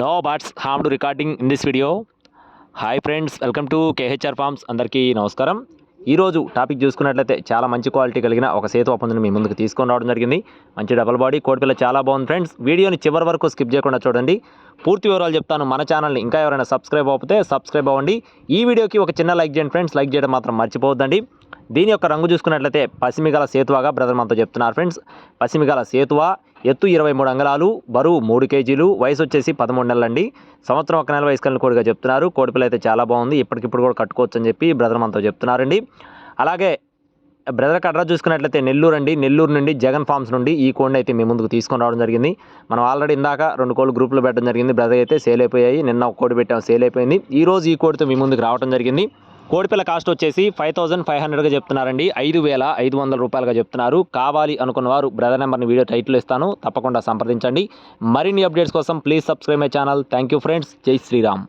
No buts harm to recording in this video hi friends welcome to KHR farms అందరికీ నమస్కారం ఈరోజు topic చూసుకున్నట్లయితే చాలా మంచి క్వాలిటీ కలిగిన ఒక సేతు ఒప్పందం మీ ముందుకు తీసుకొని రావడం జరిగింది. మంచి డబల్ బాడీ కోడిపిల్ల చాలా బాగుంది ఫ్రెండ్స్ వీడియోని చివరి వరకు స్కిప్ చేయకుండా చూడండి. పూర్తి వివరాలు చెప్తాను. మన ఛానల్ని ఇంకా ఎవరైనా సబ్స్క్రైబ్ అవ్వకపోతే సబ్స్క్రైబ్ అవ్వండి. ఈ వీడియోకి ఒక చిన్న లైక్ చేయండి ఫ్రెండ్స్ లైక్ చేయడం మాత్రం మర్చిపోవద్దండి. దీని యొక్క రంగు చూసుకున్నట్లయితే పసిమిగల సేతువాగా బ్రదర్ మనతో చెప్తున్నారు ఫ్రెండ్స్ పసిమిగల సేతువా? ఎత్తు ఇరవై మూడు అంగళాలు బరువు మూడు కేజీలు వయసు వచ్చేసి పదమూడు నెలలండి. సంవత్సరం ఒక నెల వయసు కలిగిన కోడిగా చెప్తున్నారు. కోడిపిల్ల అయితే చాలా బాగుంది. ఇప్పటికిప్పుడు కూడా కట్టుకోవచ్చు అని చెప్పి బ్రదర్ మనతో చెప్తున్నారండి. అలాగే బ్రదర్ అడ్రస్ చూసుకున్నట్లయితే నెల్లూరు అండి. నెల్లూరు నుండి జగన్ ఫార్మ్స్ నుండి ఈ కోడిని అయితే మీ ముందుకు తీసుకొని రావడం జరిగింది. మనం ఆల్రెడీ ఇందాక రెండు కోళ్ళు గ్రూప్లో పెట్టడం జరిగింది. బ్రదర్ అయితే సేల్ అయిపోయాయి. నిన్న ఒక కోడి పెట్టాం సేల్ అయిపోయింది. ఈ రోజు ఈ కోడితో మీ ముందుకు రావడం జరిగింది. కోడిపిల్ల కాస్ట్ వచ్చేసి ఫైవ్ థౌసండ్ ఫైవ్ హండ్రెడ్గా చెప్తున్నారండి. ఐదు వేల ఐదు వందల రూపాయలుగా చెప్తున్నారు. కావాలి అనుకున్న వారు బ్రదర్ నెంబర్ని వీడియో టైటిల్ ఇస్తాను. తప్పకుండా సంప్రదించండి. మరిన్ని అప్డేట్స్ కోసం please subscribe my channel. Thank you friends. జై శ్రీరామ్.